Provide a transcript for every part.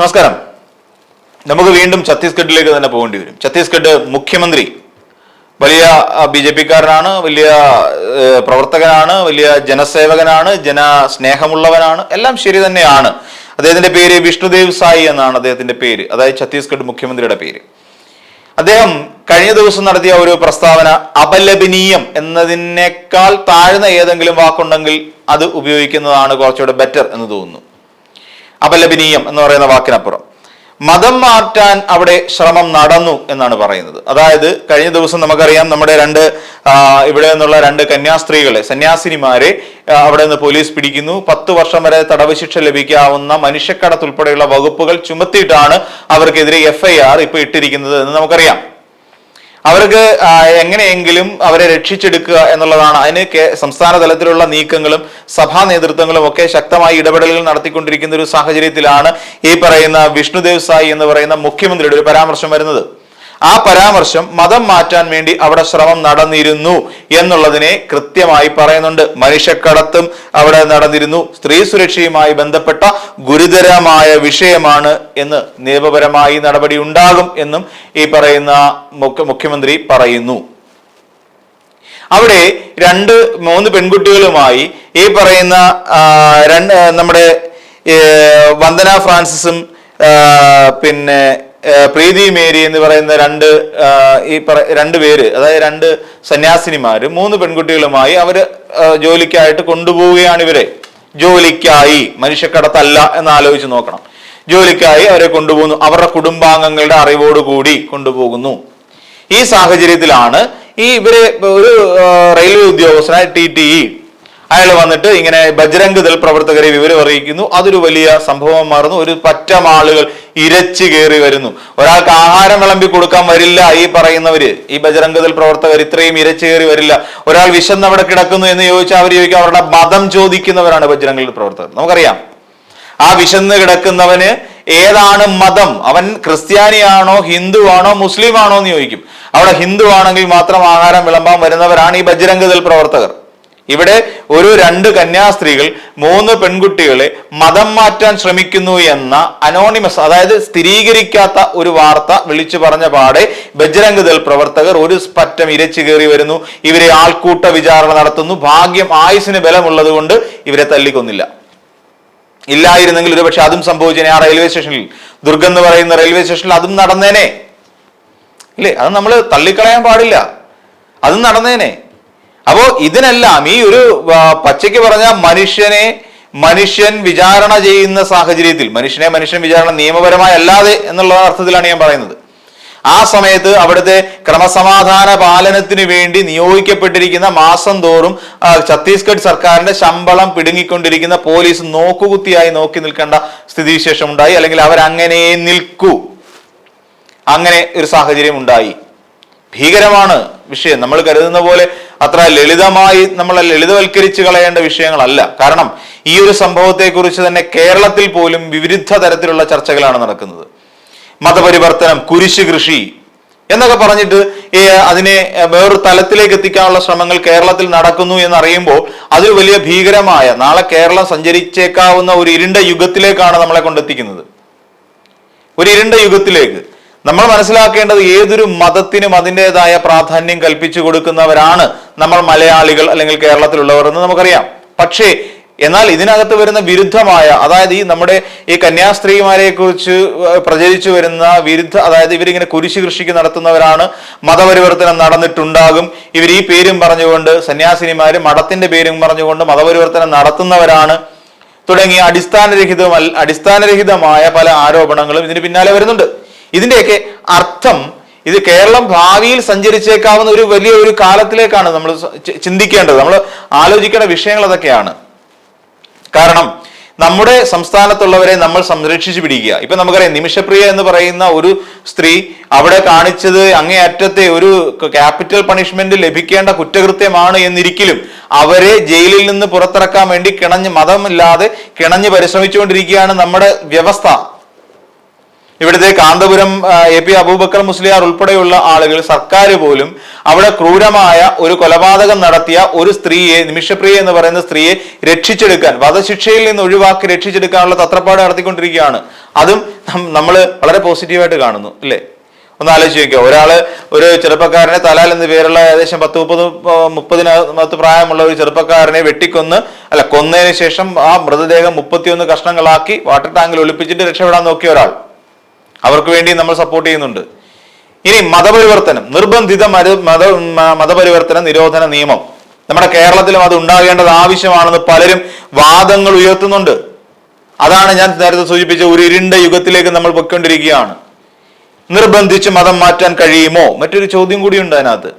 നമസ്കാരം. നമുക്ക് വീണ്ടും ഛത്തീസ്ഗഡിലേക്ക് തന്നെ പോകേണ്ടി വരും. ഛത്തീസ്ഗഡ് മുഖ്യമന്ത്രി വലിയ ബി ജെ പിക്കാരനാണ് വലിയ പ്രവർത്തകനാണ് വലിയ ജനസേവകനാണ് ജനസ്നേഹമുള്ളവനാണ് എല്ലാം ശരി തന്നെയാണ്. അദ്ദേഹത്തിന്റെ പേര് വിഷ്ണുദേവ് സായി എന്നാണ് അദ്ദേഹത്തിന്റെ പേര്. അതായത് ഛത്തീസ്ഗഡ് മുഖ്യമന്ത്രിയുടെ പേര്. അദ്ദേഹം കഴിഞ്ഞ ദിവസം നടത്തിയ ഒരു പ്രസ്താവന അപലപനീയം എന്നതിനേക്കാൾ താഴ്ന്ന ഏതെങ്കിലും വാക്കുണ്ടെങ്കിൽ അത് ഉപയോഗിക്കുന്നതാണ് കുറച്ചുകൂടെ ബെറ്റർ എന്ന് തോന്നുന്നു. അപലപനീയം എന്ന് പറയുന്ന വാക്കിനപ്പുറം. മതം മാറ്റാൻ അവിടെ ശ്രമം നടന്നു എന്നാണ് പറയുന്നത്. അതായത് കഴിഞ്ഞ ദിവസം നമുക്കറിയാം നമ്മുടെ രണ്ട് ഇവിടെ നിന്നുള്ള രണ്ട് കന്യാസ്ത്രീകളെ സന്യാസിനിമാരെ അവിടെ നിന്ന് പോലീസ് പിടിക്കുന്നു. പത്ത് വർഷം വരെ തടവ് ശിക്ഷ ലഭിക്കാവുന്ന മനുഷ്യക്കടത്തുൾപ്പെടെയുള്ള വകുപ്പുകൾ ചുമത്തിയിട്ടാണ് അവർക്കെതിരെ എഫ്ഐആർ ഇപ്പൊ ഇട്ടിരിക്കുന്നത് എന്ന് നമുക്കറിയാം. അവർക്ക് എങ്ങനെയെങ്കിലും അവരെ രക്ഷിച്ചെടുക്കുക എന്നുള്ളതാണ്. അതിന് സംസ്ഥാന തലത്തിലുള്ള നീക്കങ്ങളും സഭാ നേതൃത്വങ്ങളും ഒക്കെ ശക്തമായി ഇടപെടലുകൾ നടത്തിക്കൊണ്ടിരിക്കുന്ന ഒരു സാഹചര്യത്തിലാണ് ഈ പറയുന്ന വിഷ്ണുദേവ് സായി എന്ന് പറയുന്ന മുഖ്യമന്ത്രിയുടെ ഒരു പരാമർശം വരുന്നത്. ആ പരാമർശം മതം മാറ്റാൻ വേണ്ടി അവിടെ ശ്രമം നടന്നിരുന്നു എന്നുള്ളതിനെ കൃത്യമായി പറയുന്നുണ്ട്. മനുഷ്യക്കടത്തും അവിടെ നടന്നിരുന്നു. സ്ത്രീ സുരക്ഷയുമായി ബന്ധപ്പെട്ട ഗുരുതരമായ വിഷയമാണ് എന്ന് നിയമപരമായി നടപടി ഉണ്ടാകും എന്നും ഈ പറയുന്ന മുഖ്യ- മുഖ്യമന്ത്രി പറയുന്നു. അവിടെ രണ്ട് മൂന്ന് പെൺകുട്ടികളുമായി ഈ പറയുന്ന രണ്ട് നമ്മുടെ വന്ദന ഫ്രാൻസിസും പിന്നെ പ്രീതി മേരി എന്ന് പറയുന്ന രണ്ട് ഈ രണ്ട് പേര് അതായത് രണ്ട് സന്യാസിനിമാര് മൂന്ന് പെൺകുട്ടികളുമായി അവർ ജോലിക്കായിട്ട് കൊണ്ടുപോവുകയാണ് ഇവരെ. ജോലിക്കായി മനുഷ്യക്കടത്തല്ല എന്ന് ആലോചിച്ച് നോക്കണം. ജോലിക്കായി അവരെ കൊണ്ടുപോകുന്നു. അവരുടെ കുടുംബാംഗങ്ങളുടെ അറിവോടുകൂടി കൊണ്ടുപോകുന്നു. ഈ സാഹചര്യത്തിലാണ് ഈ ഇവർ ഒരു റെയിൽവേ ഉദ്യോഗസ്ഥനായ ടി ടി ഇ. അയാൾ വന്നിട്ട് ഇങ്ങനെ ബജ്രംഗ് ദൾ പ്രവർത്തകരെ വിവരം അറിയിക്കുന്നു അതൊരു വലിയ സംഭവം മാറുന്നു. ഒരു പറ്റം ആളുകൾ ഇരച്ചു കയറി വരുന്നു. ഒരാൾക്ക് ആഹാരം വിളമ്പി കൊടുക്കാൻ വരില്ല ഈ പറയുന്നവര്. ഈ ബജരംഗതൽ പ്രവർത്തകർ ഇത്രയും ഇരച്ചു കയറി വരില്ല. ഒരാൾ വിശന്ന് അവിടെ കിടക്കുന്നു എന്ന് ചോദിച്ചാൽ അവർ ചോദിക്കും അവരുടെ മതം ചോദിക്കുന്നവരാണ് ബജരംഗതൽ പ്രവർത്തകർ. നമുക്കറിയാം. ആ വിശന്ന് കിടക്കുന്നവന് ഏതാണ് മതം? അവൻ ക്രിസ്ത്യാനിയാണോ ഹിന്ദു ആണോ മുസ്ലിം ആണോ എന്ന് ചോദിക്കും. അവിടെ ഹിന്ദു ആണെങ്കിൽ മാത്രം ആഹാരം വിളമ്പാൻ വരുന്നവരാണ് ഈ ബജരംഗതൽ പ്രവർത്തകർ. ഇവിടെ ഒരു രണ്ട് കന്യാസ്ത്രീകൾ മൂന്ന് പെൺകുട്ടികളെ മതം മാറ്റാൻ ശ്രമിക്കുന്നു എന്ന അനോണിമസ് അതായത് സ്ഥിരീകരിക്കാത്ത ഒരു വാർത്ത വിളിച്ചു പറഞ്ഞ പാടെ ബജ്രംഗ് ദൾ പ്രവർത്തകർ ഒരു പറ്റം ഇരച്ചു കയറി വരുന്നു. ഇവരെ ആൾക്കൂട്ട വിചാരണ നടത്തുന്നു. ഭാഗ്യം ആയുസിന് ബലമുള്ളത് കൊണ്ട് ഇവരെ തല്ലിക്കൊന്നില്ല. ഇല്ലായിരുന്നെങ്കിൽ ഒരുപക്ഷെ അതും സംഭവിച്ചേനെ ആ റെയിൽവേ സ്റ്റേഷനിൽ ദുർഗ് എന്ന് പറയുന്ന റെയിൽവേ സ്റ്റേഷനിൽ അതും നടന്നേനെ. ഇല്ലേ? അത് നമ്മൾ തള്ളിക്കളയാൻ പാടില്ല. അതും നടന്നേനെ. അപ്പോ ഇതിനെല്ലാം ഈ ഒരു പച്ചയ്ക്ക് പറഞ്ഞ മനുഷ്യനെ മനുഷ്യൻ വിചാരണ ചെയ്യുന്ന സാഹചര്യത്തിൽ മനുഷ്യനെ മനുഷ്യൻ വിചാരണ നിയമപരമായി അല്ലാതെ എന്നുള്ള അർത്ഥത്തിലാണ് ഞാൻ പറയുന്നത്. ആ സമയത്ത് അവിടുത്തെ ക്രമസമാധാന പാലനത്തിന് വേണ്ടി നിയോഗിക്കപ്പെട്ടിരിക്കുന്ന മാസം തോറും ഛത്തീസ്ഗഡ് സർക്കാരിന്റെ ശമ്പളം പിടുങ്ങിക്കൊണ്ടിരിക്കുന്ന പോലീസ് നോക്കുകുത്തിയായി നോക്കി നിൽക്കേണ്ട സ്ഥിതിവിശേഷം ഉണ്ടായി അല്ലെങ്കിൽ അവരങ്ങനെ നിൽക്കൂ. അങ്ങനെ ഒരു സാഹചര്യം ഉണ്ടായി. ഭീകരമാണ് വിഷയം. നമ്മൾ കരുതുന്ന പോലെ അത്ര ലളിതമായി നമ്മൾ ലളിതവൽക്കരിച്ച് കളയേണ്ട വിഷയങ്ങളല്ല. കാരണം ഈ ഒരു സംഭവത്തെക്കുറിച്ച് തന്നെ കേരളത്തിൽ പോലും വിവിധ തരത്തിലുള്ള ചർച്ചകളാണ് നടക്കുന്നത്. മതപരിവർത്തനം കുരിശ് കൃഷി എന്നൊക്കെ പറഞ്ഞിട്ട് അതിനെ വേറൊരു തലത്തിലേക്ക് എത്തിക്കാനുള്ള ശ്രമങ്ങൾ കേരളത്തിൽ നടക്കുന്നു എന്നറിയുമ്പോൾ അതൊരു വലിയ ഭീകരമായ നാളെ കേരളം സഞ്ചരിച്ചേക്കാവുന്ന ഒരു ഇരുണ്ട യുഗത്തിലേക്കാണ് നമ്മളെ കൊണ്ടെത്തിക്കുന്നത്. ഒരു ഇരുണ്ട യുഗത്തിലേക്ക്. നമ്മൾ മനസ്സിലാക്കേണ്ടത് ഏതൊരു മതത്തിനും അതിന്റെതായ പ്രാധാന്യം കൽപ്പിച്ചു കൊടുക്കുന്നവരാണ് നമ്മൾ മലയാളികൾ അല്ലെങ്കിൽ കേരളത്തിലുള്ളവർ എന്ന് നമുക്കറിയാം. പക്ഷേ എന്നാൽ ഇതിനകത്ത് വരുന്ന വിരുദ്ധമായ അതായത് ഈ നമ്മുടെ ഈ കന്യാസ്ത്രീമാരെ കുറിച്ച് പ്രചരിച്ചു വരുന്ന വിരുദ്ധ അതായത് ഇവരിങ്ങനെ കുരിശ് കൃഷിക്ക് നടത്തുന്നവരാണ് മതപരിവർത്തനം നടന്നിട്ടുണ്ടാകും. ഇവർ ഈ പേരും പറഞ്ഞുകൊണ്ട് സന്യാസിനിമാര് മഠത്തിന്റെ പേരും പറഞ്ഞുകൊണ്ട് മതപരിവർത്തനം നടത്തുന്നവരാണ്. തുടങ്ങിയ അടിസ്ഥാനരഹിതമല്ല അടിസ്ഥാനരഹിതമായ പല ആരോപണങ്ങളും ഇതിന് പിന്നാലെ വരുന്നുണ്ട്. ഇതിന്റെയൊക്കെ അർത്ഥം ഇത് കേരളം ഭാവിയിൽ സഞ്ചരിച്ചേക്കാവുന്ന ഒരു വലിയ ഒരു കാലത്തിലേക്കാണ് നമ്മൾ ചിന്തിക്കേണ്ടത്. നമ്മൾ ആലോചിക്കേണ്ട വിഷയങ്ങൾ അതൊക്കെയാണ്. കാരണം നമ്മുടെ സംസ്ഥാനത്തുള്ളവരെ നമ്മൾ സംരക്ഷിച്ചു പിടിക്കുക. ഇപ്പൊ നമുക്കറിയാം നിമിഷപ്രിയ എന്ന് പറയുന്ന ഒരു സ്ത്രീ അവിടെ കാണിച്ചത് അങ്ങേയറ്റത്തെ ഒരു ക്യാപിറ്റൽ പണിഷ്മെന്റ് ലഭിക്കേണ്ട കുറ്റകൃത്യമാണ് എന്നിരിക്കലും അവരെ ജയിലിൽ നിന്ന് പുറത്തിറക്കാൻ വേണ്ടി കിണഞ്ഞ് മതമില്ലാതെ കിണഞ്ഞ് പരിശ്രമിച്ചുകൊണ്ടിരിക്കുകയാണ് നമ്മുടെ വ്യവസ്ഥ. ഇവിടുത്തെ കാന്തപുരം എ പി അബൂബക്കർ മുസ്ലിയാർ ഉൾപ്പെടെയുള്ള ആളുകൾ സർക്കാർ പോലും അവിടെ ക്രൂരമായ ഒരു കൊലപാതകം നടത്തിയ ഒരു സ്ത്രീയെ നിമിഷപ്രിയ എന്ന് പറയുന്ന സ്ത്രീയെ രക്ഷിച്ചെടുക്കാൻ വധശിക്ഷയിൽ നിന്ന് ഒഴിവാക്കി രക്ഷിച്ചെടുക്കാനുള്ള തത്രപ്പാട് നടത്തിക്കൊണ്ടിരിക്കുകയാണ്. അതും നമ്മൾ വളരെ പോസിറ്റീവായിട്ട് കാണുന്നു അല്ലേ? ഒന്ന് ആലോചിച്ച് നോക്കുക ഒരാൾ ഒരു ചെറുപ്പക്കാരനെ തലാൽ എന്ന പേരുള്ള ഏകദേശം പത്ത് മുപ്പത് മുപ്പതിനകത്ത് പ്രായമുള്ള ഒരു ചെറുപ്പക്കാരനെ വെട്ടിക്കൊന്ന് അല്ല കൊന്നതിന് ശേഷം ആ മൃതദേഹം മുപ്പത്തിയൊന്ന് കഷ്ണങ്ങളാക്കി വാട്ടർ ടാങ്കിൽ ഒളിപ്പിച്ചിട്ട് രക്ഷപ്പെടാൻ നോക്കിയ ഒരാൾ. അവർക്ക് വേണ്ടി നമ്മൾ സപ്പോർട്ട് ചെയ്യുന്നുണ്ട്. ഇനി മതപരിവർത്തനം നിർബന്ധിത മത മതപരിവർത്തന നിരോധന നിയമം. നമ്മുടെ കേരളത്തിലും അത് ഉണ്ടാകേണ്ടത് ആവശ്യമാണെന്ന് പലരും വാദങ്ങൾ ഉയർത്തുന്നുണ്ട്. അതാണ് ഞാൻ നേരത്തെ സൂചിപ്പിച്ച ഒരു ഇരുണ്ട യുഗത്തിലേക്ക് നമ്മൾ പൊയ്ക്കൊണ്ടിരിക്കുകയാണ്. നിർബന്ധിച്ച് മതം മാറ്റാൻ കഴിയുമോ? മറ്റൊരു ചോദ്യം കൂടിയുണ്ട് അതിനകത്ത്.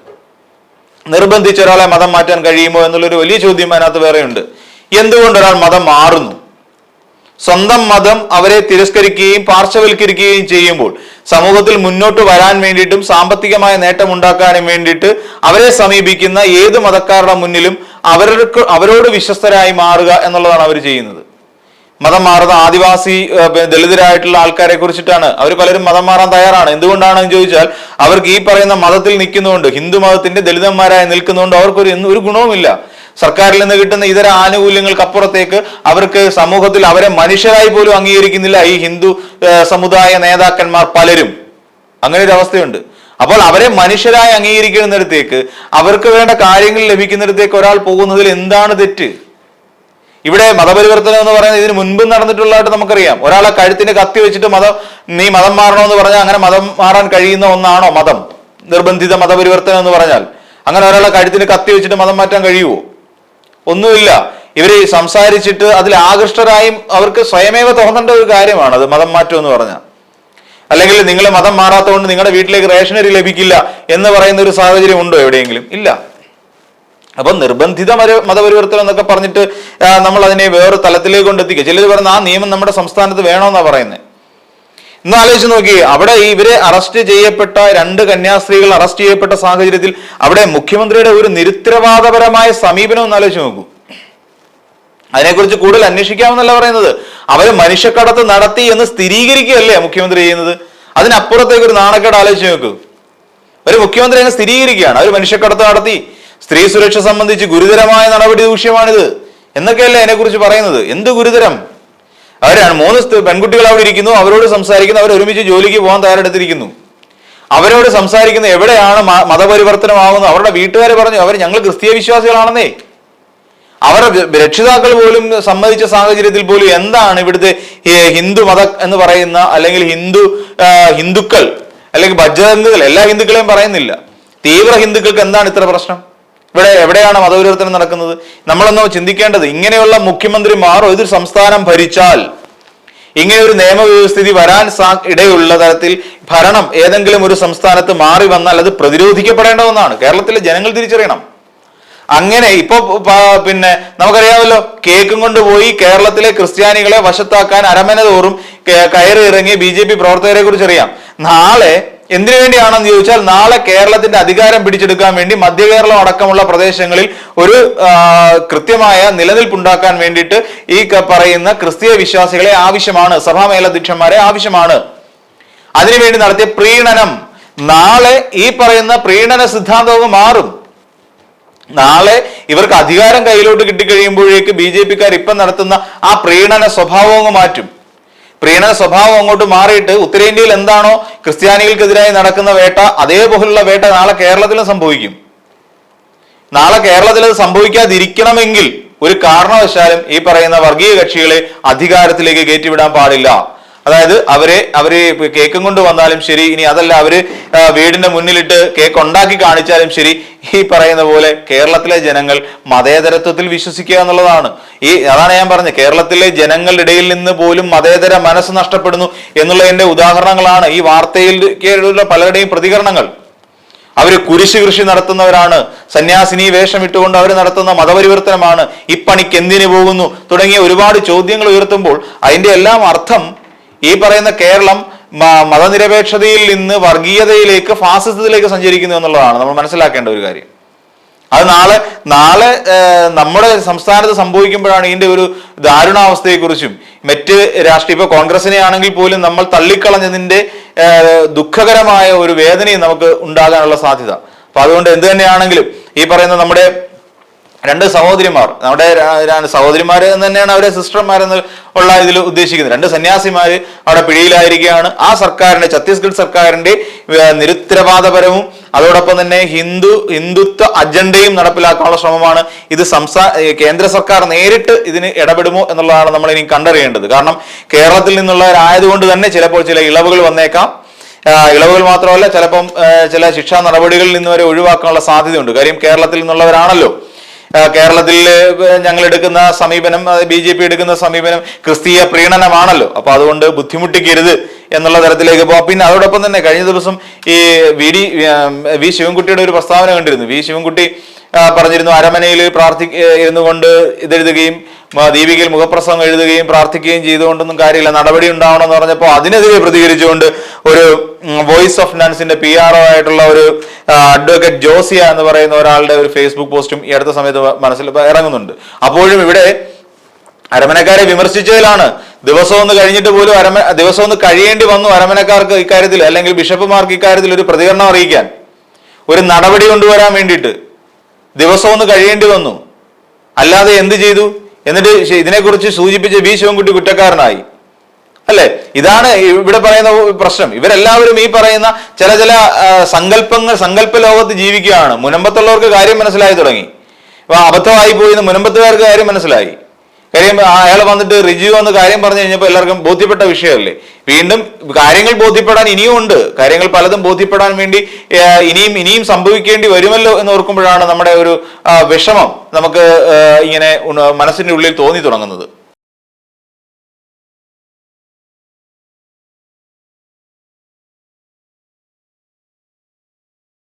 നിർബന്ധിച്ച് ഒരാളെ മതം മാറ്റാൻ കഴിയുമോ എന്നുള്ളൊരു വലിയ ചോദ്യം അതിനകത്ത് വേറെയുണ്ട്. എന്തുകൊണ്ട് ഒരാൾ മതം മാറുന്നു? സ്വന്തം മതം അവരെ തിരസ്കരിക്കുകയും പാർശ്വവൽക്കരിക്കുകയും ചെയ്യുമ്പോൾ സമൂഹത്തിൽ മുന്നോട്ട് വരാൻ വേണ്ടിയിട്ടും സാമ്പത്തികമായ നേട്ടം ഉണ്ടാക്കാനും വേണ്ടിയിട്ട് അവരെ സമീപിക്കുന്ന ഏത് മതക്കാരുടെ മുന്നിലും അവർക്ക് അവരോട് വിശ്വസ്തരായി മാറുക എന്നുള്ളതാണ് അവർ ചെയ്യുന്നത്. മതം മാറുന്ന ആദിവാസി ദളിതരായിട്ടുള്ള ആൾക്കാരെ കുറിച്ചിട്ടാണ് അവർ പലരും മതം മാറാൻ തയ്യാറാണ്. എന്തുകൊണ്ടാണെന്ന് ചോദിച്ചാൽ അവർക്ക് ഈ പറയുന്ന മതത്തിൽ നിൽക്കുന്നതുകൊണ്ട് ഹിന്ദു മതത്തിന്റെ ദളിതന്മാരായി നിൽക്കുന്നതുകൊണ്ട് അവർക്കൊരു ഒരു ഗുണവുമില്ല. സർക്കാരിൽ നിന്ന് കിട്ടുന്ന ഇതര ആനുകൂല്യങ്ങൾക്കപ്പുറത്തേക്ക് അവർക്ക് സമൂഹത്തിൽ അവരെ മനുഷ്യരായി പോലും അംഗീകരിക്കുന്നില്ല ഈ ഹിന്ദു സമുദായ നേതാക്കന്മാർ പലരും. അങ്ങനെ ഒരു അവസ്ഥയുണ്ട്. അപ്പോൾ അവരെ മനുഷ്യരായി അംഗീകരിക്കുന്നിടത്തേക്ക് അവർക്ക് വേണ്ട കാര്യങ്ങൾ ലഭിക്കുന്നിടത്തേക്ക് ഒരാൾ പോകുന്നതിൽ എന്താണ് തെറ്റ്? ഇവിടെ മതപരിവർത്തനം എന്ന് പറയുന്നത് ഇതിന് മുൻപ് നടന്നിട്ടുള്ളതായിട്ട് നമുക്കറിയാം. ഒരാളെ കഴുത്തിന് കത്തി വെച്ചിട്ട് മതം നീ മതം മാറണമെന്ന് പറഞ്ഞാൽ അങ്ങനെ മതം മാറാൻ കഴിയുന്ന ഒന്നാണോ മതം? നിർബന്ധിത മതപരിവർത്തനം എന്ന് പറഞ്ഞാൽ. അങ്ങനെ ഒരാളെ കഴുത്തിന് കത്തി വെച്ചിട്ട് മതം മാറ്റാൻ കഴിയുമോ ഒന്നുമില്ല. ഇവർ സംസാരിച്ചിട്ട് അതിൽ ആകൃഷ്ടരായും അവർക്ക് സ്വയമേവ തോന്നേണ്ട ഒരു കാര്യമാണ് അത് മതം മാറ്റം എന്ന് പറഞ്ഞാൽ. അല്ലെങ്കിൽ നിങ്ങൾ മതം മാറാത്തതുകൊണ്ട് നിങ്ങളുടെ വീട്ടിലേക്ക് റേഷനറി ലഭിക്കില്ല എന്ന് പറയുന്ന ഒരു സാഹചര്യം ഉണ്ടോ എവിടെയെങ്കിലും? ഇല്ല. അപ്പൊ നിർബന്ധിത മതപരിവർത്തനം എന്നൊക്കെ പറഞ്ഞിട്ട് നമ്മൾ അതിനെ വേറെ തലത്തിലേക്ക് കൊണ്ടെത്തിക്കുക. ചിലർ പറഞ്ഞ ആ നിയമം നമ്മുടെ സംസ്ഥാനത്ത് വേണമെന്നാ പറയുന്നത് ഇന്ന് ആലോചിച്ച് നോക്കി അവിടെ ഇവരെ അറസ്റ്റ് ചെയ്യപ്പെട്ട രണ്ട് കന്യാസ്ത്രീകൾ അറസ്റ്റ് ചെയ്യപ്പെട്ട സാഹചര്യത്തിൽ അവിടെ മുഖ്യമന്ത്രിയുടെ ഒരു നിരുത്തരവാദപരമായ സമീപനം ഒന്ന് ആലോചിച്ച് നോക്കൂ. അതിനെക്കുറിച്ച് കൂടുതൽ അന്വേഷിക്കാമെന്നല്ല പറയുന്നത്. അവർ മനുഷ്യക്കടത്ത് നടത്തി എന്ന് സ്ഥിരീകരിക്കുകയല്ലേ മുഖ്യമന്ത്രി ചെയ്യുന്നത്? അതിനപ്പുറത്തേക്ക് ഒരു നാണക്കേട് ആലോചിച്ച് നോക്കൂ. ഒരു മുഖ്യമന്ത്രി അതിനെ സ്ഥിരീകരിക്കുകയാണ്. അവർ മനുഷ്യക്കടത്ത് നടത്തി. സ്ത്രീ സുരക്ഷ സംബന്ധിച്ച് ഗുരുതരമായ നടപടി ദൂഷ്യമാണിത്. എന്നൊക്കെയല്ലേ അതിനെക്കുറിച്ച് പറയുന്നത്? എന്ത് ഗുരുതരം? അവരാണ് മൂന്ന് പെൺകുട്ടികൾ അവിടെ ഇരിക്കുന്നു അവരോട് സംസാരിക്കുന്നു അവർ ഒരുമിച്ച് ജോലിക്ക് പോകാൻ തയ്യാറെടുത്തിരിക്കുന്നു. അവരോട് സംസാരിക്കുന്ന എവിടെയാണ് മതപരിവർത്തനം മതപരിവർത്തനമാകുന്നത്? അവരുടെ വീട്ടുകാർ പറഞ്ഞു അവർ ഞങ്ങൾ ക്രിസ്തീയ വിശ്വാസികളാണെന്നേ. അവരുടെ രക്ഷിതാക്കൾ പോലും സമ്മതിച്ച സാഹചര്യത്തിൽ പോലും എന്താണ് ഇവിടുത്തെ ഹിന്ദു മത എന്ന് പറയുന്ന അല്ലെങ്കിൽ ഹിന്ദു ഹിന്ദുക്കൾ അല്ലെങ്കിൽ ബജ്രംഗുകൾ എല്ലാ ഹിന്ദുക്കളെയും പറയുന്നില്ല. തീവ്ര ഹിന്ദുക്കൾക്ക് എന്താണ് ഇത്ര പ്രശ്നം? ഇവിടെ എവിടെയാണ് മതപരിവർത്തനം നടക്കുന്നത്? നമ്മളൊന്ന് ചിന്തിക്കേണ്ടത് ഇങ്ങനെയുള്ള മുഖ്യമന്ത്രിമാർ ഒരു സംസ്ഥാനം ഭരിച്ചാൽ ഇങ്ങനെ ഒരു നിയമവ്യവസ്ഥിതി വരാൻ സാ ഇടയുള്ള തരത്തിൽ ഭരണം ഏതെങ്കിലും ഒരു സംസ്ഥാനത്ത് മാറി വന്നാൽ അത് പ്രതിരോധിക്കപ്പെടേണ്ട ഒന്നാണ് കേരളത്തിലെ ജനങ്ങൾ തിരിച്ചറിയണം. അങ്ങനെ ഇപ്പൊ പിന്നെ നമുക്കറിയാമല്ലോ കേക്കും കൊണ്ടുപോയി കേരളത്തിലെ ക്രിസ്ത്യാനികളെ വശത്താക്കാൻ അരമന തോറും കയറി ഇറങ്ങി ബി ജെ പി പ്രവർത്തകരെ കുറിച്ച് അറിയാം നാളെ എന്തിനു വേണ്ടിയാണെന്ന് ചോദിച്ചാൽ നാളെ കേരളത്തിന്റെ അധികാരം പിടിച്ചെടുക്കാൻ വേണ്ടി മധ്യ കേരളം അടക്കമുള്ള പ്രദേശങ്ങളിൽ ഒരു കൃത്യമായ നിലനിൽപ്പുണ്ടാക്കാൻ വേണ്ടിയിട്ട് ഈ പറയുന്ന ക്രിസ്തീയ വിശ്വാസികളെ ആവശ്യമാണ് സഭാ മേലധ്യക്ഷന്മാരെ ആവശ്യമാണ്. അതിനുവേണ്ടി നടത്തിയ പ്രീണനം നാളെ ഈ പറയുന്ന പ്രീണന സിദ്ധാന്തവും മാറും. നാളെ ഇവർക്ക് അധികാരം കയ്യിലോട്ട് കിട്ടിക്കഴിയുമ്പോഴേക്ക് ബി ജെ പിക്കാർ ഇപ്പം നടത്തുന്ന ആ പ്രീണന സ്വഭാവവും മാറ്റും. പ്രീണന സ്വഭാവം അങ്ങോട്ട് മാറിയിട്ട് ഉത്തരേന്ത്യയിൽ എന്താണോ ക്രിസ്ത്യാനികൾക്കെതിരായി നടക്കുന്ന വേട്ട അതേപോലുള്ള വേട്ട നാളെ കേരളത്തിലും സംഭവിക്കും. നാളെ കേരളത്തിൽ അത് സംഭവിക്കാതിരിക്കണമെങ്കിൽ ഒരു കാരണവശാലും ഈ പറയുന്ന വർഗീയ കക്ഷികളെ അധികാരത്തിലേക്ക് കയറ്റിവിടാൻ പാടില്ല. അതായത് അവരെ അവർ കേക്കും കൊണ്ട് വന്നാലും ശരി ഇനി അതല്ല അവർ വീടിന്റെ മുന്നിലിട്ട് കേക്ക് ഉണ്ടാക്കി കാണിച്ചാലും ശരി ഈ പറയുന്ന പോലെ കേരളത്തിലെ ജനങ്ങൾ മതേതരത്വത്തിൽ വിശ്വസിക്കുക എന്നുള്ളതാണ്. ഈ അതാണ് ഞാൻ പറഞ്ഞത് കേരളത്തിലെ ജനങ്ങളുടെ ഇടയിൽ നിന്ന് പോലും മതേതര മനസ്സ് നഷ്ടപ്പെടുന്നു എന്നുള്ളതിന്റെ ഉദാഹരണങ്ങളാണ് ഈ വാർത്തയിൽ പലരുടെയും പ്രതികരണങ്ങൾ. അവർ കുരിശ് കൃഷി നടത്തുന്നവരാണ് സന്യാസിനി വേഷം ഇട്ടുകൊണ്ട് അവർ നടത്തുന്ന മതപരിവർത്തനമാണ് ഇപ്പണിക്ക് എന്തിനു പോകുന്നു തുടങ്ങിയ ഒരുപാട് ചോദ്യങ്ങൾ ഉയർത്തുമ്പോൾ അതിന്റെ എല്ലാം അർത്ഥം ഈ പറയുന്ന കേരളം മതനിരപേക്ഷതയിൽ നിന്ന് വർഗീയതയിലേക്ക് ഫാസിസത്തിലേക്ക് സഞ്ചരിക്കുന്നു എന്നുള്ളതാണ്. നമ്മൾ മനസ്സിലാക്കേണ്ട ഒരു കാര്യം. അത് നാളെ നാളെ നമ്മുടെ സംസ്ഥാനത്ത് സംഭവിക്കുമ്പോഴാണ് ഇതിന്റെ ഒരു ദാരുണാവസ്ഥയെക്കുറിച്ചും മറ്റ് രാഷ്ട്രീയ ഇപ്പൊ കോൺഗ്രസിനെ ആണെങ്കിൽ പോലും നമ്മൾ തള്ളിക്കളഞ്ഞതിന്റെ ദുഃഖകരമായ ഒരു വേദനയും നമുക്ക് ഉണ്ടാകാനുള്ള സാധ്യത. അപ്പൊ അതുകൊണ്ട് എന്ത് തന്നെയാണെങ്കിലും ഈ പറയുന്ന നമ്മുടെ രണ്ട് സഹോദരിമാർ. നമ്മുടെ ര- എന്ന് തന്നെയാണ് അവരെ സിസ്റ്റർമാർ എന്ന് ഉള്ള ഇതിൽ ഉദ്ദേശിക്കുന്നത്. രണ്ട് സന്യാസിമാർ അവിടെ പിടിയിലായിരിക്കുകയാണ്. ആ സർക്കാരിന്റെ ഛത്തീസ്ഗഡ് സർക്കാരിന്റെ നിരുത്തരവാദപരവും അതോടൊപ്പം തന്നെ ഹിന്ദു ഹിന്ദുത്വ അജണ്ടയും നടപ്പിലാക്കാനുള്ള ശ്രമമാണ് ഇത് സംസ്ഥാന കേന്ദ്ര സർക്കാർ നേരിട്ട് ഇതിന് ഇടപെടുമോ എന്നുള്ളതാണ് നമ്മൾ ഇനി കണ്ടറിയേണ്ടത്. കാരണം കേരളത്തിൽ നിന്നുള്ളവരായതുകൊണ്ട് തന്നെ ചിലപ്പോൾ ചില ഇളവുകൾ വന്നേക്കാം. ഇളവുകൾ മാത്രമല്ല ചിലപ്പം ചില ശിക്ഷാ നടപടികളിൽ നിന്ന് വരെ ഒഴിവാക്കാനുള്ള സാധ്യതയുണ്ട്. കാര്യം കേരളത്തിൽ നിന്നുള്ളവരാണല്ലോ. കേരളത്തിൽ ഞങ്ങൾ എടുക്കുന്ന സമീപനം ബി ജെ പി എടുക്കുന്ന സമീപനം ക്രിസ്തീയ പ്രീണനമാണല്ലോ. അപ്പൊ അതുകൊണ്ട് ബുദ്ധിമുട്ടിക്കരുത് എന്നുള്ള തരത്തിലേക്ക് പോകാം പിന്നെ അതോടൊപ്പം തന്നെ കഴിഞ്ഞ ദിവസം ഈ വി ഡി വി ശിവൻകുട്ടിയുടെ ഒരു പ്രസ്താവന കണ്ടിരുന്നു. വി ശിവൻകുട്ടി പറഞ്ഞിരുന്നു അരമനയിൽ പ്രാർത്ഥി ഇരുന്നു കൊണ്ട് ഇതെഴുതുകയും ദീപികയിൽ മുഖപ്രസംഗം എഴുതുകയും പ്രാർത്ഥിക്കുകയും ചെയ്തുകൊണ്ടൊന്നും കാര്യമില്ല. നടപടി ഉണ്ടാവണമെന്ന് പറഞ്ഞപ്പോൾ അതിനെതിരെ പ്രതികരിച്ചുകൊണ്ട് ഒരു വോയിസ് ഓഫ് നൺസിന്റെ പി ആർ ഒ ആയിട്ടുള്ള ഒരു അഡ്വക്കേറ്റ് ജോസിയ എന്ന് പറയുന്ന ഒരാളുടെ ഒരു ഫേസ്ബുക്ക് പോസ്റ്റും ഈ അടുത്ത സമയത്ത് മനസ്സിൽ ഇറങ്ങുന്നുണ്ട്. അപ്പോഴും ഇവിടെ അരമനക്കാരെ വിമർശിച്ചതിലാണ്. ദിവസം ഒന്ന് കഴിഞ്ഞിട്ട് പോലും അരമ ദിവസം ഒന്ന് കഴിയേണ്ടി വന്നു അരമനക്കാർക്ക് ഇക്കാര്യത്തിൽ അല്ലെങ്കിൽ ബിഷപ്പുമാർക്ക് ഇക്കാര്യത്തിൽ ഒരു പ്രതികരണം അറിയിക്കാൻ. ഒരു നടപടി കൊണ്ടുവരാൻ വേണ്ടിയിട്ട്. ദിവസം ഒന്ന് കഴിയേണ്ടി വന്നു. അല്ലാതെ എന്ത് ചെയ്തു? എന്നിട്ട് ഇതിനെക്കുറിച്ച് സൂചിപ്പിച്ച് വി ശിവൻകുട്ടി കുറ്റക്കാരനായി. അല്ലെ? ഇതാണ് ഇവിടെ പറയുന്ന പ്രശ്നം. ഇവരെല്ലാവരും ഈ പറയുന്ന ചില ചില സങ്കല്പങ്ങൾ സങ്കല്പ ലോകത്ത് ജീവിക്കുകയാണ്. മുനമ്പത്തുള്ളവർക്ക് കാര്യം മനസ്സിലായി തുടങ്ങി. അപ്പൊ അബദ്ധമായി പോയി മുനമ്പത്തുകാർക്ക് കാര്യം മനസ്സിലായി. കാര്യം അയാൾ വന്നിട്ട് റിജു എന്ന് കാര്യം പറഞ്ഞു കഴിഞ്ഞപ്പോൾ എല്ലാവർക്കും ബോധ്യപ്പെട്ട വിഷയമല്ലേ? വീണ്ടും കാര്യങ്ങൾ ബോധ്യപ്പെടാൻ ഇനിയും ഉണ്ട്. കാര്യങ്ങൾ പലതും ബോധ്യപ്പെടാൻ വേണ്ടി ഇനിയും ഇനിയും സംഭവിക്കേണ്ടി വരുമല്ലോ എന്ന് ഓർക്കുമ്പോഴാണ് നമ്മുടെ ഒരു വിഷമം നമുക്ക് ഇങ്ങനെ മനസ്സിന്റെ ഉള്ളിൽ തോന്നി തുടങ്ങുന്നത്.